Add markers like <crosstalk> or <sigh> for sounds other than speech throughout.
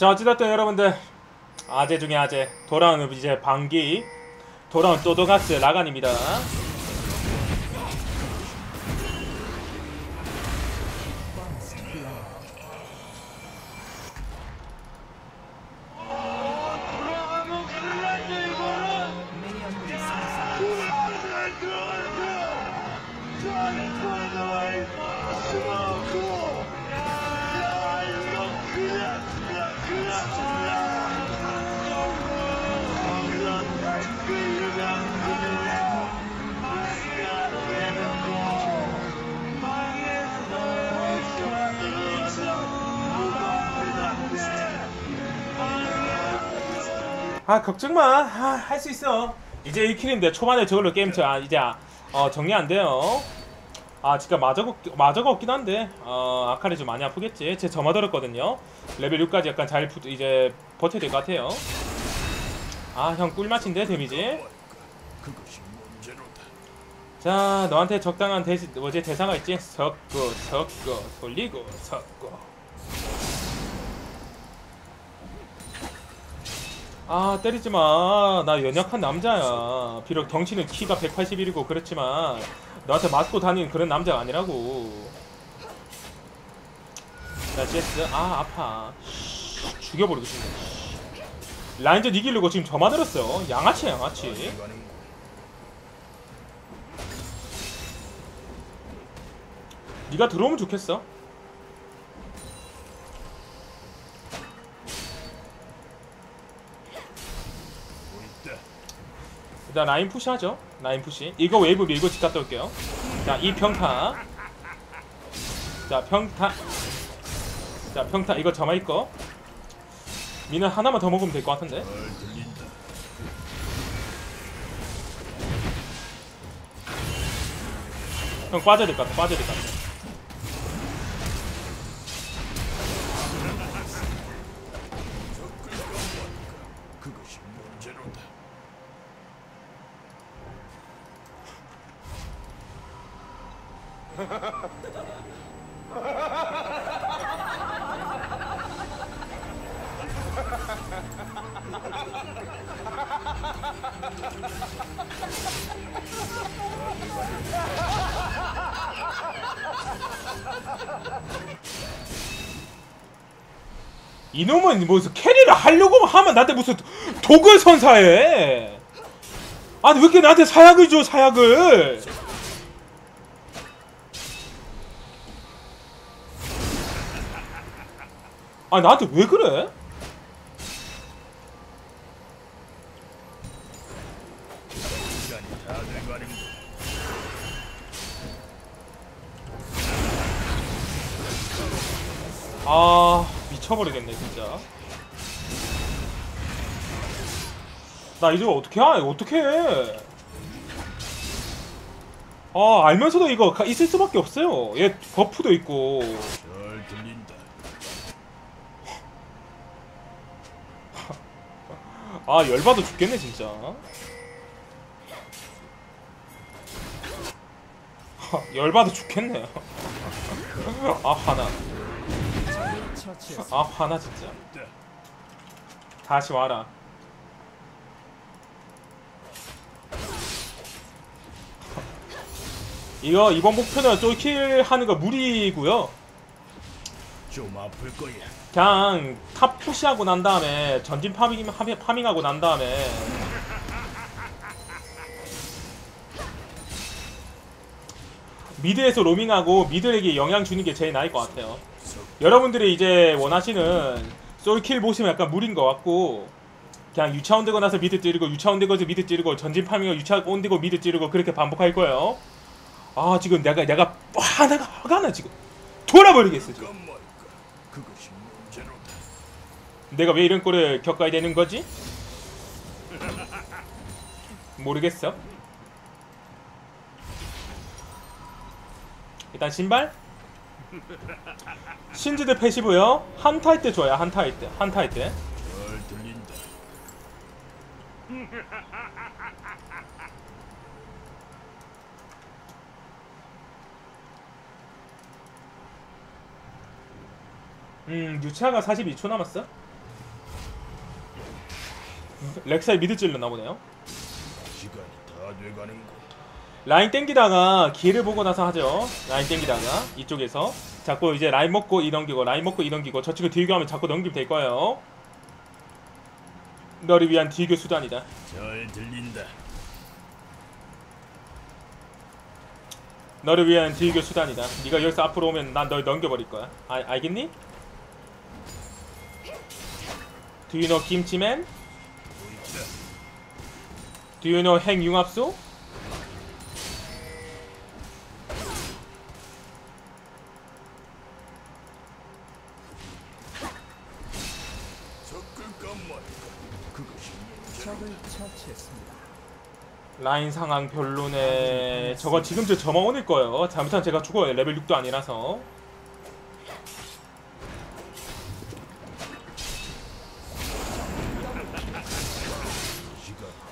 자 어찌됐든 여러분들 아재 중에 아재 돌아오는 이제 방기 돌아온 또도가스 라간입니다 아 걱정 마. 아, 할 수 있어. 이제 1킬인데 초반에 저걸로 게임 저 아, 이제 아, 어, 정리 안 돼요. 아 진짜 마저가 마저가 없긴 한데. 어 아카리 좀 많이 아프겠지. 제 점화 들었거든요. 레벨 6까지 약간 잘 부, 이제 버텨야 될 것 같아요. 아 형 꿀맛인데 데미지. 자 너한테 적당한 대시 뭐지? 대사가 있지? 섞고 섞고 돌리고 섞고 아 때리지 마. 나 연약한 남자야. 비록 덩치는 키가 181이고 그렇지만 너한테 맞고 다니는 그런 남자가 아니라고. 자 CS 아 아파. 씨, 죽여버리고 싶네. 씨. 라인전 이기려고 지금 저 만 들었어 양아치 양아치. 네가 들어오면 좋겠어. 일단 라인 푸시하죠. 라인 푸시. 이거 웨이브 밀고 집 갔다 올게요. 자, 이 평타. 자, 평타. 자, 평타. 이거 점화 있고. 미는 하나만 더 먹으면 될 것 같은데. 형 빠져야 될 것 같아. 빠져야 될 것 같아. 이놈은 무슨 캐리를 하려고 하면 나한테 무슨 독을 선사해. 아니 왜 이렇게 나한테 사약을 줘 사약을. 아 나한테 왜 그래? 아 미쳐버리겠네 진짜 나 이제 어떻게 해 어떻게 해 아, 알면서도 이거 가- 있을 수밖에 없어요. 얘 버프도 있고. 잘 들린다. 아, 열받아 죽겠네, 진짜. 하, 열받아 죽겠네요. <laughs> 아, 화나. 아, 화나, 진짜. 다시 와라. 이거 이번 목표는 쫄킬 하는 거 무리고요. 좀 아플 거야. 그냥 탑 푸시하고 난 다음에 전진 파밍 파밍- 파밍하고 난 다음에 미드에서 로밍하고 미드에게 영향 주는 게 제일 나을 것 같아요. 여러분들이 이제 원하시는 솔킬 보시면 약간 무리인 것 같고 그냥 유차원 되고 나서 미드 찌르고 유차원 되고 나서 미드 찌르고 전진 파밍하고 유차원 되고 미드 찌르고 그렇게 반복할 거예요. 아 지금 내가 내가 화나가 화가 나 지금 돌아버리겠어 지금. 내가 왜 이런 꼴을 겪어야 되는 거지? 모르겠어. 일단 신발 신지드 패시브요. 한타 할때 좋아요. 한타 할 때. 한타 할 때. 음, 유차가 42초 남았어. 렉사이 미드 찔렀나 보네요. 시간이 다 돼가는군. 라인 땡기다가 기회를 보고 나서 하죠. 라인 땡기다가 이쪽에서 자꾸 이제 라인 먹고 이 넘기고 라인 먹고 이 넘기고 저 친구 딜교하면 자꾸 넘기면 될 거예요. 너를 위한 딜교 수단이다. 잘 들린다. 너를 위한 딜교 수단이다. 네가 여기서 앞으로 오면 난 널 넘겨버릴 거야. 아, 알겠니? Do you know 김치맨? Do you know 처치했습니다. 라인 상황 별로네. 저거 지금 저 저만 오늘 거예요. 잘못하면 제가 죽어요. 레벨 6도 아니라서.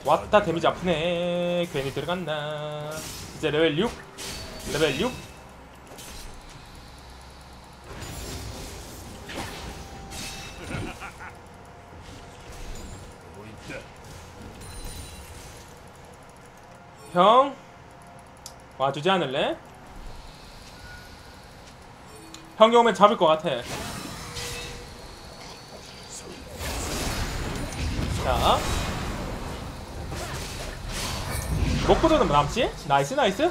왔다 데미지 아프네. 괜히 들어갔나. 이제 레벨 6. 레벨 6. 보인다. 형 와주지 않을래? 형이 오면 잡을 것 같아. 자, 먹고도는 뭐 남지? 나이스 나이스.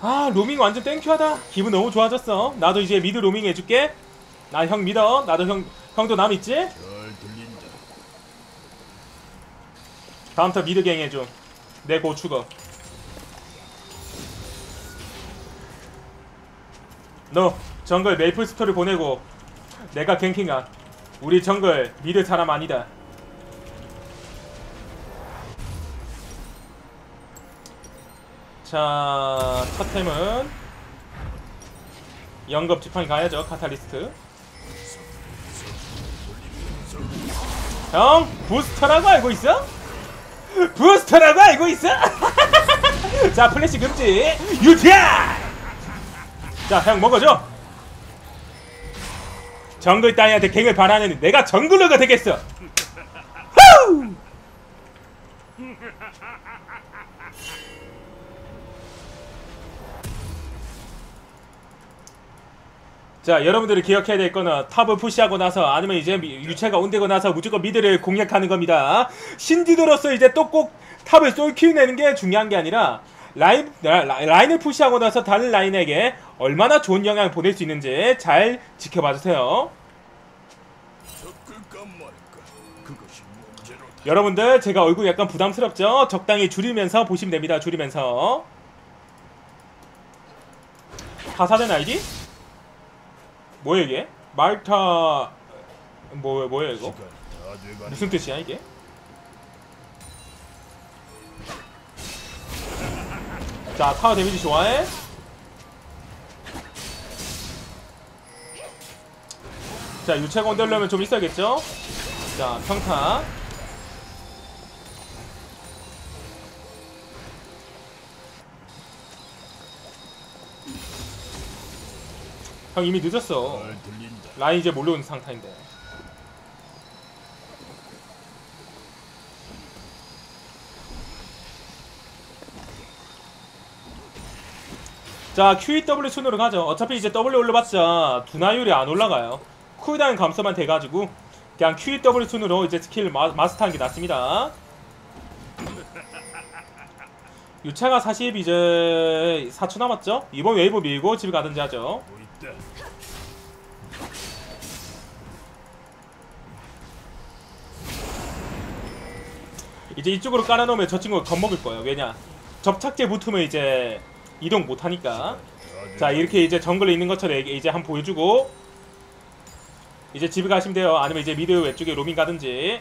아 로밍 완전 땡큐하다. 기분 너무 좋아졌어. 나도 이제 미드 로밍 해줄게. 나 형 믿어. 나도 형 형도 남 있지? 다음부터 미드 갱 해줘. 내 고추거. 너 정글 메이플 스토리 보내고 내가 갱킹아. 우리 정글 미드 사람 아니다. 자, 첫 템은 연급 지팡이 가야죠. 카탈리스트. 형, 부스터라고 알고 있어? 부스터라고 알고 있어? <laughs> 자 플래시 금지 유티야 자형 먹어줘 정글 따위한테 갱을 바라는 내가 정글러가 되겠어 후! 자 여러분들이 기억해야 될 거는 탑을 푸시하고 나서 아니면 이제 미- 유체가 온되고 나서 무조건 미드를 공략하는 겁니다 신지도로서 이제 또 꼭 탑을 쏠키내는 게 중요한 게 아니라 라인, 라, 라- 라인을 푸시하고 나서 다른 라인에게 얼마나 좋은 영향을 보낼 수 있는지 잘 지켜봐 주세요. 여러분들 제가 얼굴 약간 부담스럽죠? 적당히 줄이면서 보시면 됩니다 줄이면서 가사된 아이디? 뭐야 이게? 말타 뭐, 뭐야 이거? 무슨 뜻이야 이게? 자 타워 데미지 좋아해? 자 유체 건들려면 좀 있어야겠죠? 자 평타 형 이미 늦었어. 라인 이제 몰려오는 상태인데. 자 QEW 순으로 가죠. 어차피 이제 W 올려봤자 두나율이 안 올라가요. 쿨다운 감소만 돼가지고 그냥 QEW 순으로 이제 스킬 마, 마스터하는 게 낫습니다. <laughs> 유차가 40 이제 4초 남았죠? 이번 웨이브 밀고 집에 가든지 하죠 이제 이쪽으로 깔아놓으면 저 친구가 겁먹을 거예요. 왜냐? 접착제 붙으면 이제 이동 못하니까. 자 이렇게 이제 정글에 있는 것처럼 이제 한번 보여주고 이제 집에 가시면 돼요. 아니면 이제 미드 왼쪽에 로밍 가든지.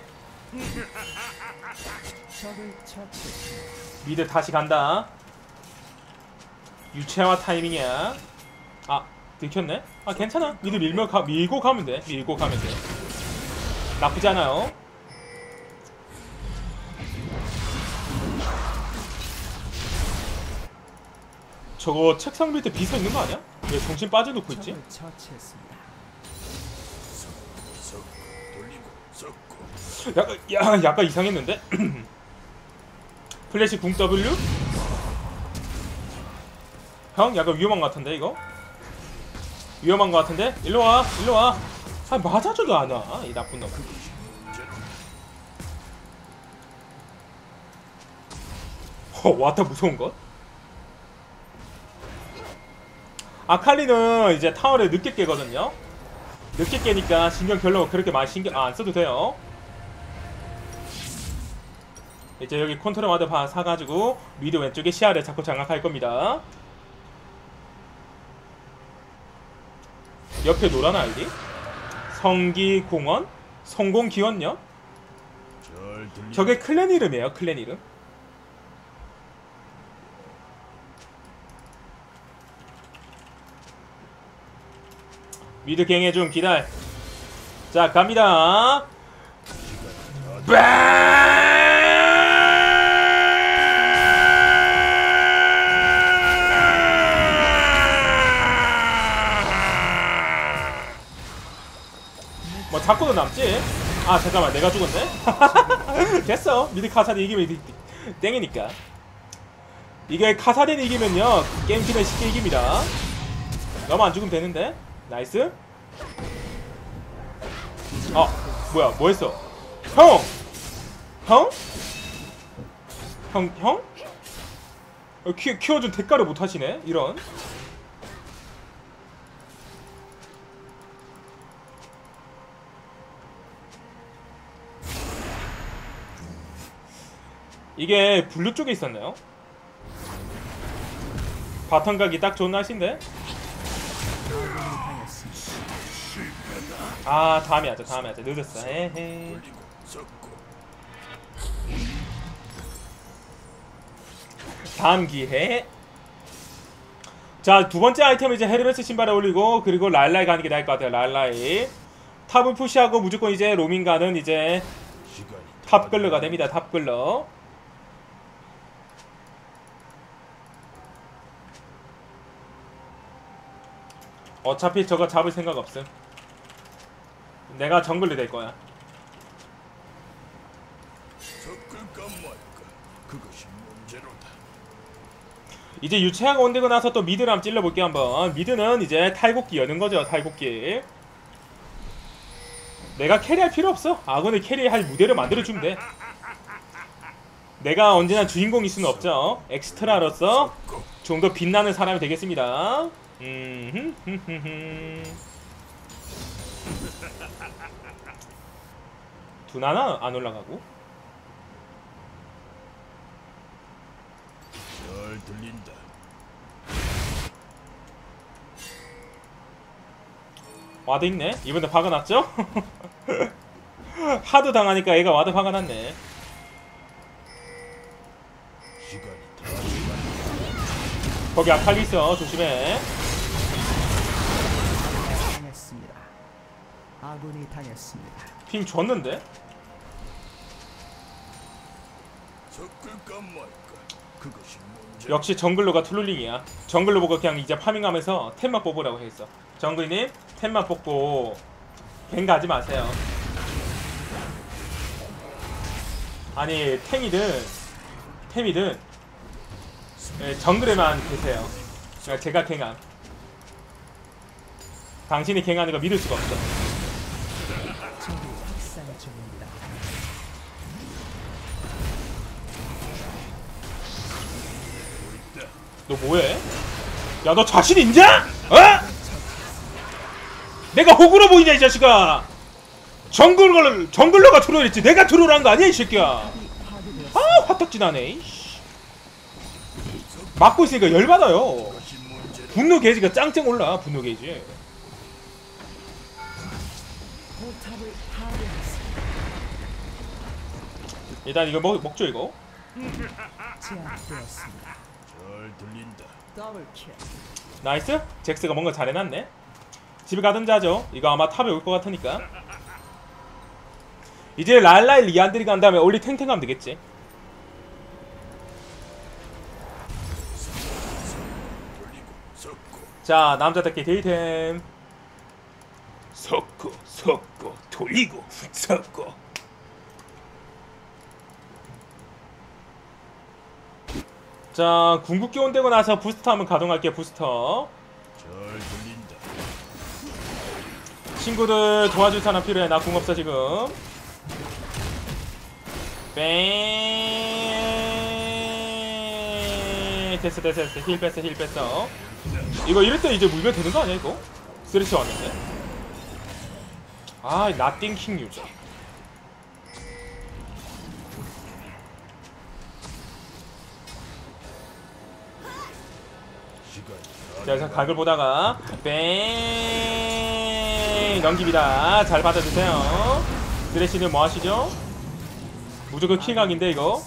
미드 다시 간다. 유체화 타이밍이야. 아 들켰네. 아 괜찮아. 미드 밀며 가, 밀고 가면 돼. 밀고 가면 돼. 나쁘지 않아요. 저거 책상 밑에 비서 있는 거 아니야? 왜 정신 빠져놓고 있지? 약간 야 약간 이상했는데? <clears throat> 플래시 궁 W? 형 약간 위험한 것 같은데 이거? 위험한 것 같은데? 일로 와 일로 와 아 맞아줘도 안와 이 나쁜 놈. 어, 와타 무서운 것 아칼리는 이제 타워를 늦게 깨거든요 늦게 깨니까 신경 별로 그렇게 많이 신경 아, 안 써도 돼요 이제 여기 컨트롤 마드 바 사가지고 미드 왼쪽에 시야를 자꾸 장악할 겁니다. 옆에 노란 아이디? 성기 공원? 성공 기원요? 잘 들린다. 저게 클랜 이름이에요, 클랜 이름. 미드 갱해 좀 기다려. 자, 갑니다. 뭐 자꾸도 남지? 아 잠깐만 내가 죽었네? <laughs> 됐어 미드 카사디 이기면 이- 땡이니까 이게 카사딘 이기면요 게임팀은 쉽게 이깁니다 너무 안 죽으면 되는데 나이스 어 뭐야 뭐 했어 형! 형? 형? 형? 어, 키, 키워준 대가를 못 하시네 이런 이게 블루 쪽에 있었나요? 바텀 가기 딱 좋은 날씨인데? 아 다음에 하자 다음에 하자. 늦었어. 에헤 돌리고 섞고. 다음 기회. 자 두번째 아이템 이제 헤르메스 신발에 올리고 그리고 랄라이 가는 게 나을 것 같아요 랄라이 탑을 푸시하고 무조건 이제 로밍 가는 이제 탑글러가 됩니다 탑글러. 어차피 저거 잡을 생각 없음 내가 정글리 될 거야. 이제 유채화가 온되고 나서 또 미드를 한번 찔러볼게요 한번. 미드는 이제 탈곡기 여는 거죠 탈곡기. 내가 캐리할 필요 없어. 아군을 캐리할 무대를 만들어주면 돼. 내가 언제나 주인공일 수는 없죠. 엑스트라로서 좀 더 빛나는 사람이 되겠습니다. 음, 두나나 안 올라가고 잘 들린다. 와드 있네 이번에 화가 났죠? <laughs> 하도 당하니까 얘가 와드 화가 났네. 거기 아칼리 있어 조심해 당했습니다. 아군이 당했습니다. 핑 줬는데? 섞을까 말까? 그것이 문제. 역시 정글로가 툴룰링이야. 정글로 보고 그냥 이제 파밍하면서 템만 뽑으라고 했어. 정글님 템만 뽑고 갱 가지 마세요. 아니 탱이든 템이든 예, 정글에만 계세요. 그러니까 제가 갱함. 당신이 갱하는 거 믿을 수가 없어 뭐해? 야 너 자신 있냐? 어? 내가 호구로 보이냐 이 자식아 정글 정글러가 트롤 했지 내가 트롤한 거 아니야 이 새끼야. 아 화딱지 나네 이씨. 막고 있으니까 열받아요. 분노 게이지가 짱짱 올라 분노 게이지. 일단 이거 먹, 먹죠 이거. 잘 들린다. 나이스. 잭스가 뭔가 잘해놨네. 집에 가든지 하죠. 이거 아마 탑에 올 것 같으니까. 이제 랄라이 리안드리 간 다음에 올리 탱탱 가면 되겠지. 자 남자답게 데이템. 섞고 섞고 돌리고 섞고 자 궁극기 온되고 나서 부스터 한번 가동할게요 부스터. 친구들 도와줄 사람 필요해. 나 궁 없어 지금. 뺑 됐어 됐어 됐어. 힐 뺐어 힐 뺐어. 이거 이럴 때 이제 물면 되는 거 아니야 이거? 쓰레쉬 왔는데? 아 나띵 킹 유저 그래서 각을 보다가 뺑 넘깁니다 잘 받아주세요 쓰레쉬는 뭐 하시죠? 무조건 킬각인데 이거.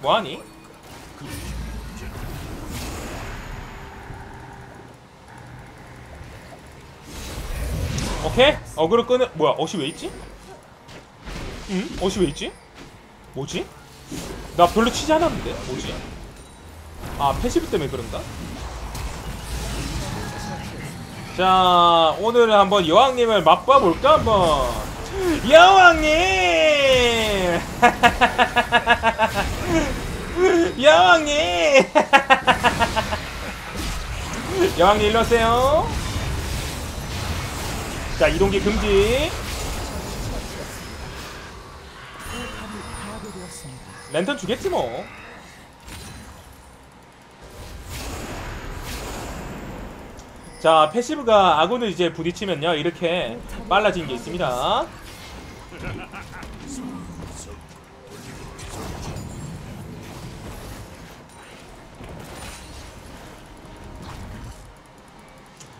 뭐하니? 오케이 어그로 끄는 뭐야 어시 왜 있지? 응? 어시 왜 있지? 뭐지? 나 별로 치지 않았는데 뭐지? 아 패시브 때문에 그런가? 자 오늘은 한번 여왕님을 맛봐볼까 한번? 여왕님! <laughs> 여왕님! <laughs> 여왕님 일로 오세요. 자 이동기 금지 랜턴 주겠지 뭐 자, 패시브가 아군을 이제 부딪히면요, 이렇게 빨라진 게 있습니다.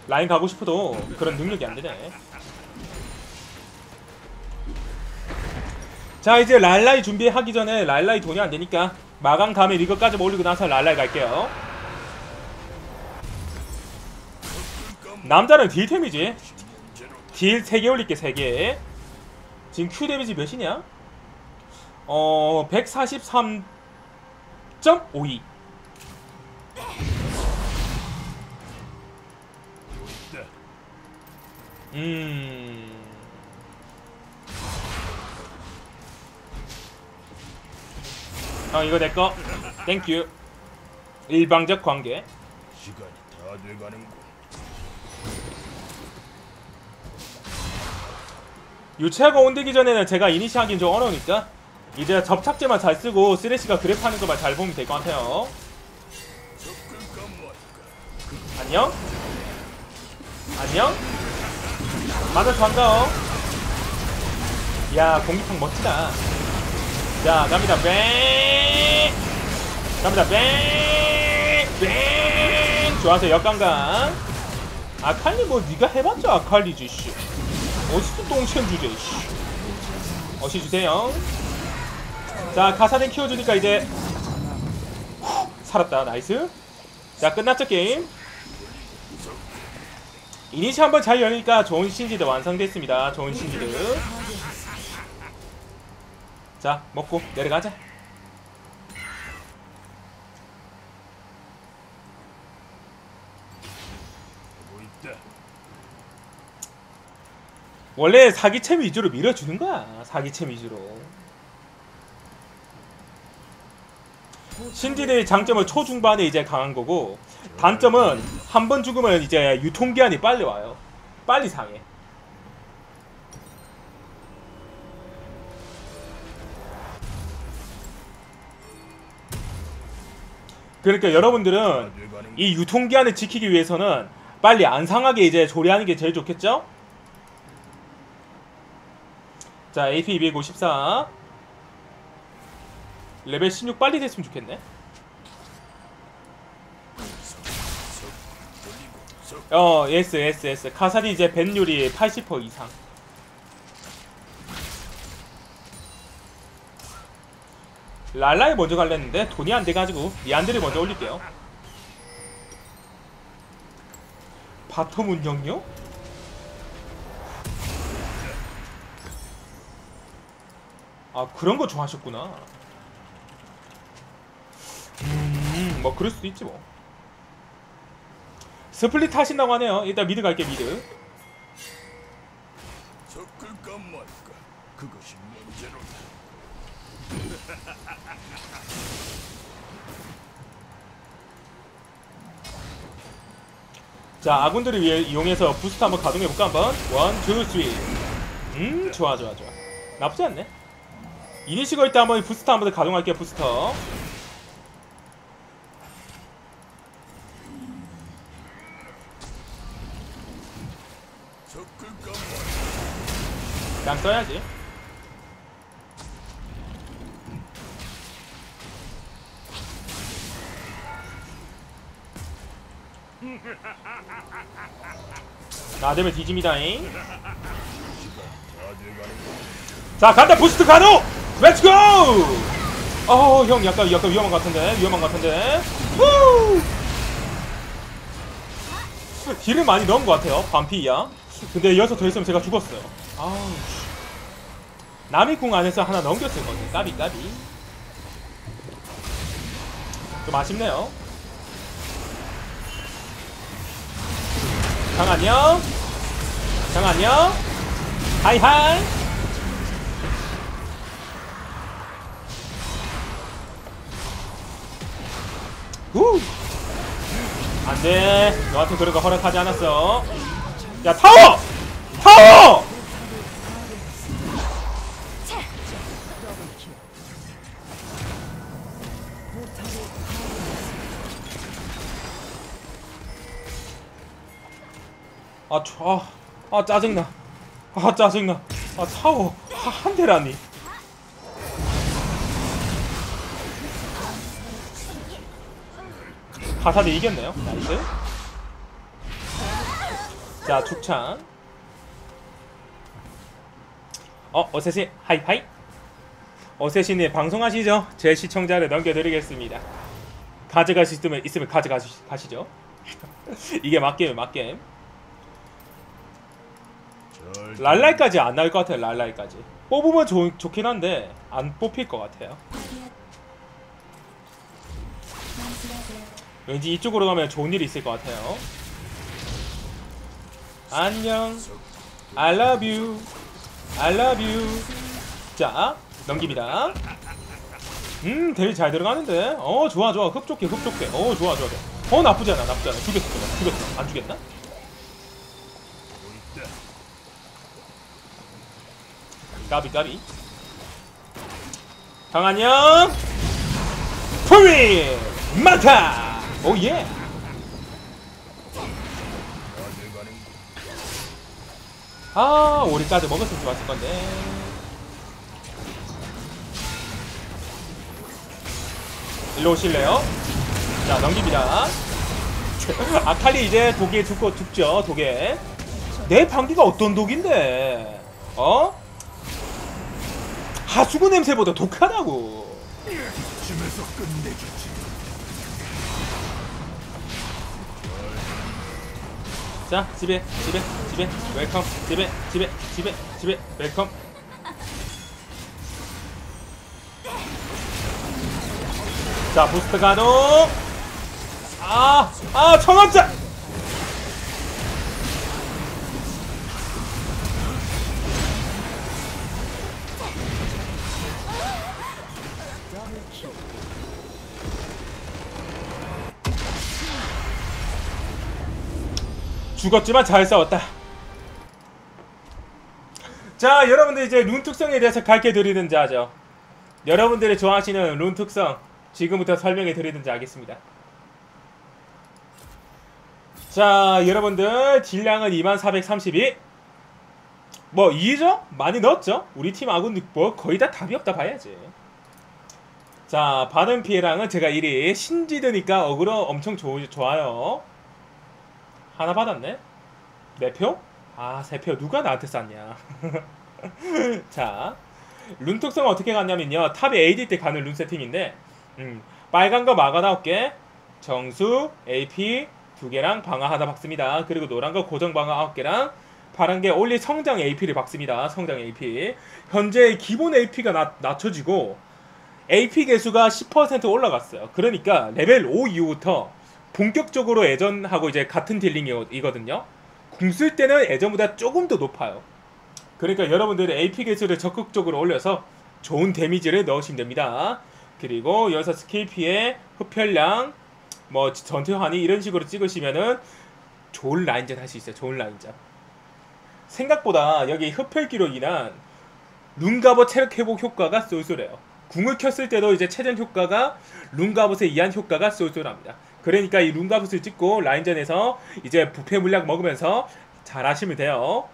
라인 가고 싶어도 그런 능력이 안 되네. 자, 이제 랄라이 준비하기 전에 랄라이 돈이 안 되니까 마감 감에 이거까지 올리고 나서 랄라이 갈게요. 남자는 딜템이지. 딜 3개 올릴게 3개. 지금 Q 데미지 몇이냐? 어, 143.52. 음. 어, 이거 내꺼. 땡큐. 일방적 관계. 시간이 다 돼가는군. 유체가 온되기 전에는 제가 이니시 하긴 좀 어려우니까 이제 접착제만 잘 쓰고 쓰레쉬가 그랩 하는 것만 잘 보면 될 것 같아요. 안녕 안녕 만나서 반가워 야 공기팡 멋지다 자 갑니다. 뱅! 갑니다. 뱅뱅! 좋아서 역강강? 아칼리 뭐 네가 해봤자 아칼리지 씨. 어디서 똥챔 주제 씨. 어시 주세요. 자 가사덴 키워주니까 이제 후, 살았다. 나이스. 자 끝났죠 게임? 이니시 한번 잘 열리니까 좋은 신지드 완성됐습니다. 좋은 신지드 자 먹고 내려가자. 원래 사기챔 위주로 밀어주는 거야 사기챔 위주로. 신지드의 장점은 초중반에 이제 강한 거고 단점은 한 번 죽으면 이제 유통기한이 빨리 와요. 빨리 상해 그러니까 여러분들은 다 돼가는군. 이 유통기한을 지키기 위해서는 빨리 안 상하게 이제 조리하는 게 제일 좋겠죠? 자, AP 254 레벨 16 빨리 됐으면 좋겠네. 어, 예스, 예스, 예스. 카사디 이제 벤율이 80% 이상. 랄라에 먼저 갈랬는데 돈이 안 돼가지고 니안드를 먼저 올릴게요. 바텀 운영요? 아 그런 거 좋아하셨구나. 음, 뭐 그럴 수도 있지 뭐. 스플릿 하신다고 하네요. 일단 미드 갈게 미드. 그것이 문제로다 <laughs> 자 아군들을 위해 이용해서 부스트 한번 가동해볼까 한번? 원, 투, 쓰리. 음 좋아 좋아 좋아. 나쁘지 않네. 이니시거 일때 한번 부스터 한번 더 가동할게요 부스터. 그냥 써야지 나 되면 뒤집니다잉. 다 돼가는 자 간다 부스트 가노 렛츠고 어형 약간 약간 위험한 것 같은데 위험한 것 같은데. 후! 딜을 많이 넣은 것 같아요 반피야. 근데 여기서 더 있으면 제가 죽었어요. 아우 씨. 남이 궁 안에서 하나 넘겼을 건데 까비 까비. 좀 아쉽네요 장 안녕 장 안녕 하이하이 후! 안 돼. 너한테 그런 거 허락하지 않았어. 야, 타워! 타워! 아, 저, 아, 아, 짜증나. 아, 짜증나. 아, 타워. 아, 한 대라니. 가사대 이겼네요. 나이스. 자, 축창. 어, 어세시, 하이하이. 어세시님 방송하시죠? 제 시청자를 넘겨드리겠습니다. 가져갈 수 있으면, 있으면 가져가시죠. <laughs> 이게 맞게임, 맞게임. 절 랄랄까지 안 나올 것 같아요. 랄랄까지 뽑으면 좋, 좋긴 한데 안 뽑힐 것 같아요. 왠지 이쪽으로 가면 좋은 일이 있을 것 같아요. 안녕. I love you. I love you. 자 넘깁니다. 음 데뷔 잘 들어가는데. 어 좋아 좋아 흡족해 흡족해. 어 좋아 좋아 좋아. 어 나쁘지 않아 나쁘지 않아. 죽였어 죽였어 안 죽였나? 보고 있다 까비 까비. 형 안녕. 프리 마타 오예. 아 오리까지 먹었으면 좋았을 건데. 일로 오실래요? 자 넘깁니다. <laughs> 아칼리 이제 독에 죽고 죽죠 독에. 내 방귀가 어떤 독인데? 어? 하수구 냄새보다 독하다고. 이쯤에서 끝내주지 자 집에 집에 집에 웰컴. 집에 집에 집에 집에 웰컴. 자 부스트 가동. 아아 청원자 죽었지만 잘 싸웠다. 자, 여러분들 이제 룬 특성에 대해서 가르쳐 드리든지 하죠. 여러분들이 좋아하시는 룬 특성 지금부터 설명해 드리든지 하겠습니다. 자, 여러분들 딜량은 2432. 뭐 2죠? 많이 넣었죠? 우리 팀 아군 뭐 거의 다 답이 없다 봐야지. 자, 받은 피해량은 제가 1위. 신지드니까 어그로 엄청 좋, 좋아요. 하나 받았네? 네 표? 아, 세 표. 누가 나한테 쌌냐? <laughs> 자, 룬 특성은 어떻게 갔냐면요. 탑에 AD 때 가는 룬 세팅인데, 음, 빨간 거 마가 나올게 정수, AP 두 개랑 방어 하나 박습니다. 그리고 노란 거 고정 방어 아홉 개랑 파란 게 올리 성장 AP를 박습니다. 성장 AP. 현재 기본 AP가 낮, 낮춰지고 AP 개수가 10% 올라갔어요. 그러니까 레벨 5 이후부터 본격적으로 예전하고 이제 같은 딜링이거든요. 궁 쓸 때는 예전보다 조금 더 높아요. 그러니까 여러분들이 AP 개수를 적극적으로 올려서 좋은 데미지를 넣으시면 됩니다. 그리고 여기서 스킬 피해, 흡혈량, 뭐 전투환이 이런 식으로 찍으시면은 좋은 라인전 할 수 있어요. 좋은 라인전. 생각보다 여기 흡혈기로 인한 룬가버 체력 회복 효과가 쏠쏠해요. 궁을 켰을 때도 이제 체전 효과가 룬가봇에 의한 효과가 쏠쏠합니다. 그러니까 이 룬가봇을 찍고 라인전에서 이제 부패 물약 먹으면서 잘 하시면 돼요.